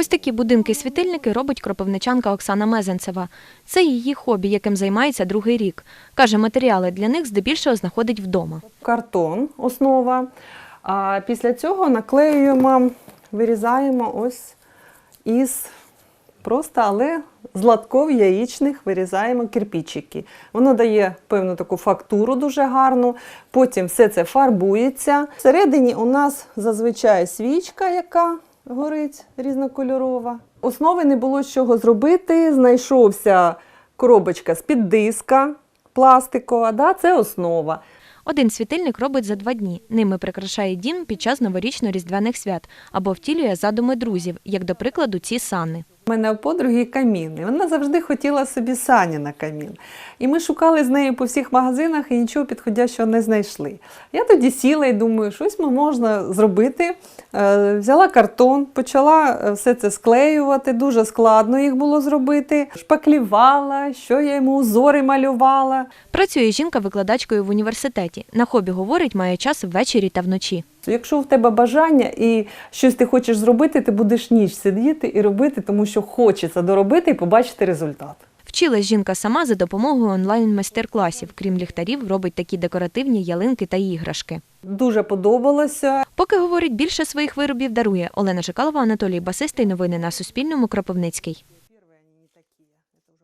Ось такі будинки-світильники робить кропивничанка Оксана Мезенцева. Це її хобі, яким займається другий рік. Каже, матеріали для них здебільшого знаходить вдома. картон, основа. А після цього наклеюємо, вирізаємо ось із просто, але з латков яєчних вирізаємо кирпичики. Воно дає певну таку фактуру дуже гарну. Потім все це фарбується. Всередині у нас зазвичай свічка, яка горить різнокольорова. Основи не було з чого зробити. Знайшовся коробочка з-під диска пластикова. Да, це основа. Один світильник робить за два дні. Ними прикрашає дім під час новорічно-різдвяних свят або втілює задуми друзів, як до прикладу ці сани. У мене у подруги камін. і Вона завжди хотіла собі сані на камін. І ми шукали з нею по всіх магазинах і нічого підходящого не знайшли. Я тоді сіла і думаю, щось ми можна зробити. Е, Взяла картон, почала е, все це склеювати. Дуже складно їх було зробити. Шпаклівала, що я йому узори малювала. Працює жінка викладачкою в університеті. На хобі говорить, має час ввечері та вночі. Якщо в тебе бажання і щось ти хочеш зробити, ти будеш ніч сидіти і робити, тому що хочеться доробити і побачити результат. Вчилась жінка сама за допомогою онлайн-майстер-класів. Крім ліхтарів, робить такі декоративні ялинки та іграшки. Дуже подобалося. Поки говорить, більше своїх виробів дарує. Олена Жикалова, Анатолій Басистий. Новини на Суспільному. Кропивницький.